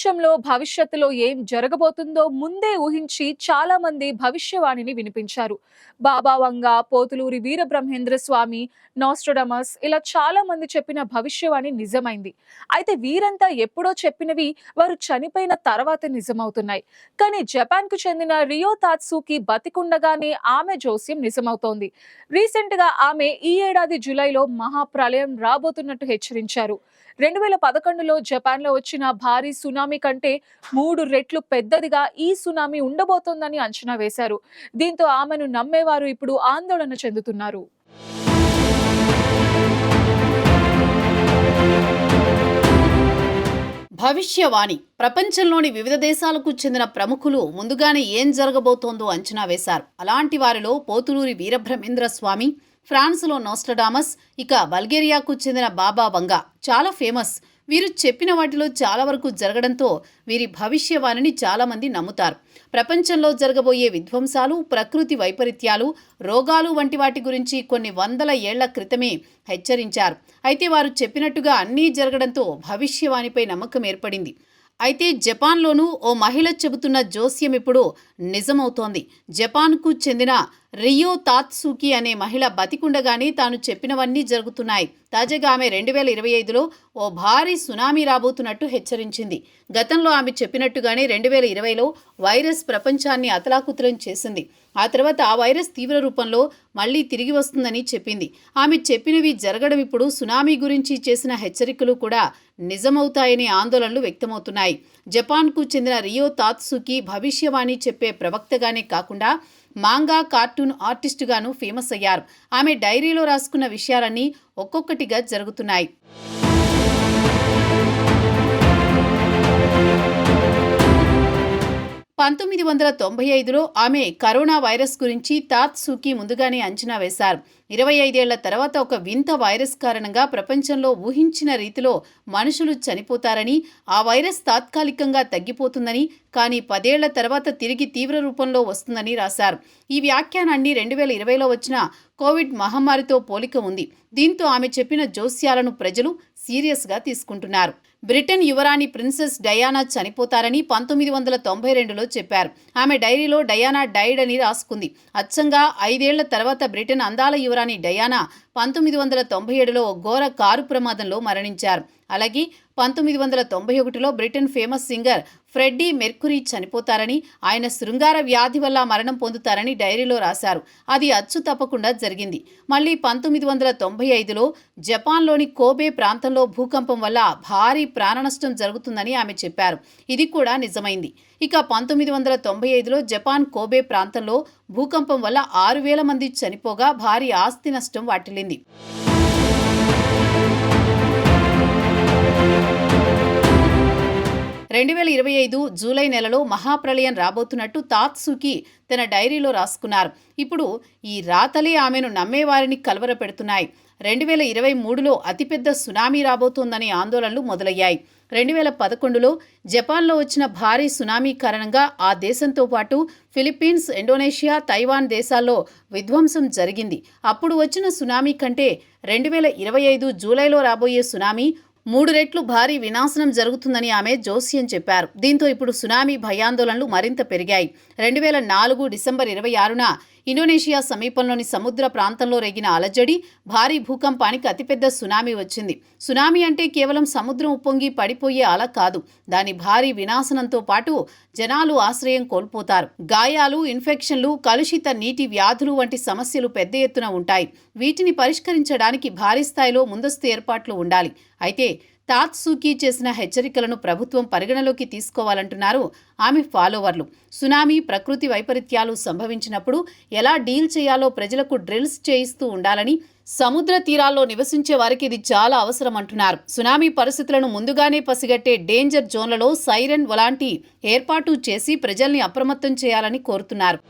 ప్రపంచంలో భవిష్యత్తులో ఏం జరగబోతుందో ముందే ఊహించి చాలా మంది భవిష్యవాణిని వినిపించారు. బాబా వంగ పోతులూరి వీరబ్రహ్మేంద్ర స్వామి నాస్ట్రోడమస్ ఇలా చాలా మంది చెప్పిన భవిష్యవాణి నిజమైంది. అయితే వీరంతా ఎప్పుడో చెప్పినవి వారు చనిపోయిన తర్వాత నిజమవుతున్నాయి. కానీ జపాన్కు చెందిన రియో తాత్సుకి బతికుండగానే ఆమె జోస్యం నిజమవుతోంది. రీసెంట్గా ఆమె ఈ ఏడాది జూలైలో మహాప్రలయం రాబోతున్నట్టు హెచ్చరించారు. రెండు వేల పదకొండులో జపాన్లో వచ్చిన భారీ సునామీ కంటే మూడు రెట్లు పెద్దదిగా ఈ సునామీ ఉండబోతోందని అంచనా వేశారు. దీంతో ఆమెను నమ్మేవారు ఇప్పుడు ఆందోళన చెందుతున్నారు. భవిష్యవాణి. ప్రపంచంలోని వివిధ దేశాలకు చెందిన ప్రముఖులు ముందుగానే ఏం జరగబోతోందో అంచనా వేశారు. అలాంటి వారిలో పోతులూరి వీరబ్రహ్మేంద్ర స్వామి ఫ్రాన్స్లో నోస్టడామస్ ఇక బల్గేరియాకు చెందిన బాబా వంగా చాలా ఫేమస్ వీరు చెప్పిన వాటిలో చాలా వరకు జరగడంతో వీరి భవిష్యవాణిని చాలామంది నమ్ముతారు. ప్రపంచంలో జరగబోయే విధ్వంసాలు ప్రకృతి వైపరీత్యాలు రోగాలు వంటి వాటి గురించి కొన్ని వందల ఏళ్ళ క్రితమే హెచ్చరించారు. అయితే వారు చెప్పినట్టుగా అన్నీ జరగడంతో భవిష్యవాణిపై నమ్మకం ఏర్పడింది. అయితే జపాన్లోనూ ఓ మహిళ చెబుతున్న జోస్యం ఇప్పుడు నిజమవుతోంది. జపాన్కు చెందిన రియో తాత్సుకి అనే మహిళ బతికుండగానే తాను చెప్పినవన్నీ జరుగుతున్నాయి. తాజాగా ఆమె రెండు వేల ఇరవై ఐదులో ఓ భారీ సునామీ రాబోతున్నట్టు హెచ్చరించింది. గతంలో ఆమె చెప్పినట్టుగానే రెండు వేల ఇరవైలో వైరస్ ప్రపంచాన్ని అతలాకుతలం చేసింది. ఆ తర్వాత ఆ వైరస్ తీవ్ర రూపంలో మళ్ళీ తిరిగి వస్తుందని చెప్పింది. ఆమె చెప్పినవి జరగడం ఇప్పుడు సునామీ గురించి చేసిన హెచ్చరికలు కూడా నిజమవుతాయనే ఆందోళనలు వ్యక్తమవుతున్నాయి. జపాన్కు చెందిన రియో తాత్సుకి భవిష్యవాణి చెప్పే ప్రవక్తగానే కాకుండా మాంగా కార్టూన్ ఆర్టిస్టుగాను ఫేమస్ అయ్యారు. ఆమె డైరీలో రాసుకున్న విషయాలన్నీ ఒక్కొక్కటిగా జరుగుతున్నాయి. పంతొమ్మిది వందల తొంభై ఐదులో ఆమె కరోనా వైరస్ గురించి తాత్సూకి ముందుగానే అంచనా వేశారు. ఇరవై ఐదేళ్ళ తర్వాత ఒక వింత వైరస్ కారణంగా ప్రపంచంలో ఊహించిన రీతిలో మనుషులు చనిపోతారని ఆ వైరస్ తాత్కాలికంగా తగ్గిపోతుందని కానీ పదేళ్ళ తర్వాత తిరిగి తీవ్ర రూపంలో వస్తుందని రాశారు. ఈ వ్యాఖ్యానాన్ని రెండు వేల ఇరవైలో వచ్చిన కోవిడ్ మహమ్మారితో పోలిక ఉంది. దీంతో ఆమె చెప్పిన జోస్యాలను ప్రజలు సీరియస్గా తీసుకుంటున్నారు. బ్రిటన్ యువరాణి ప్రిన్సెస్ డయానా చనిపోతారని పంతొమ్మిది వందల తొంభై రెండులో చెప్పారు. ఆమె డైరీలో డయానా డైడ్ అని రాసుకుంది. అచ్చంగా ఐదేళ్ళ తర్వాత బ్రిటన్ అందాల యువరాణి డయానా పంతొమ్మిది వందల తొంభై ఏడులో ఘోర కారు ప్రమాదంలో మరణించారు. అలాగే పంతొమ్మిది వందల తొంభై ఒకటిలో Britain famous singer Freddie Mercury చనిపోతారని ఆయన శృంగార వ్యాధి వల్ల మరణం పొందుతారని డైరీలో రాశారు. అది అచ్చు తప్పకుండా జరిగింది. మళ్ళీ పంతొమ్మిది వందల తొంభై ఐదులో జపాన్లోని కోబే ప్రాంతంలో భూకంపం వల్ల భారీ ప్రాణనష్టం జరుగుతుందని ఆమె చెప్పారు. ఇది కూడా నిజమైంది. ఇక పంతొమ్మిది వందల తొంభై ఐదులో జపాన్ కోబే ప్రాంతంలో భూకంపం వల్ల ఆరు వేల మంది చనిపోగా భారీ ఆస్తి నష్టం వాటిల్లింది. రెండు వేల ఇరవై ఐదు జూలై నెలలో మహాప్రళయం రాబోతున్నట్టు తాత్సుకి తన డైరీలో రాసుకున్నారు. ఇప్పుడు ఈ రాతలే ఆమెను నమ్మేవారిని కలవరపెడుతున్నాయి. రెండు వేల ఇరవై మూడులో అతిపెద్ద సునామీ రాబోతోందనే ఆందోళనలు మొదలయ్యాయి. రెండు వేల పదకొండులో జపాన్లో వచ్చిన భారీ సునామీ కారణంగా ఆ దేశంతో పాటు ఫిలిప్పీన్స్ ఇండోనేషియా తైవాన్ దేశాల్లో విధ్వంసం జరిగింది. అప్పుడు వచ్చిన సునామీ కంటే రెండు వేల ఇరవై ఐదు జూలైలో రాబోయే సునామీ మూడు రెట్లు భారీ వినాశనం జరుగుతుందని ఆమె జోస్యం చెప్పారు. దీంతో ఇప్పుడు సునామీ భయాందోళనలు మరింత పెరిగాయి. రెండు వేల నాలుగు డిసెంబర్ ఇరవై ఆరున ఇండోనేషియా సమీపంలోని సముద్ర ప్రాంతంలో రేగిన అలజడి భారీ భూకంపానికి అతిపెద్ద సునామీ వచ్చింది. సునామీ అంటే కేవలం సముద్రం ఉప్పొంగి పడిపోయే అల కాదు. దాని భారీ వినాశనంతో పాటు జనాలు ఆశ్రయం కోల్పోతారు. గాయాలు ఇన్ఫెక్షన్లు కలుషిత నీటి వ్యాధులు వంటి సమస్యలు పెద్ద ఎత్తున ఉంటాయి. వీటిని పరిష్కరించడానికి భారీ స్థాయిలో ముందస్తు ఏర్పాట్లు ఉండాలి. అయితే తాత్సూకీ చేసిన హెచ్చరికలను ప్రభుత్వం పరిగణలోకి తీసుకోవాలంటున్నారు ఆమె ఫాలోవర్లు. సునామీ ప్రకృతి వైపరీత్యాలు సంభవించినప్పుడు ఎలా డీల్ చేయాలో ప్రజలకు డ్రిల్స్ చేయిస్తూ ఉండాలని సముద్ర తీరాల్లో నివసించే వారికి ఇది చాలా అవసరం అంటున్నారు సునామీ పరిస్థితులను ముందుగానే పసిగట్టే డేంజర్ జోన్లలో సైరన్ వలాంటి ఏర్పాటు చేసి ప్రజల్ని అప్రమత్తం చేయాలని కోరుతున్నారు.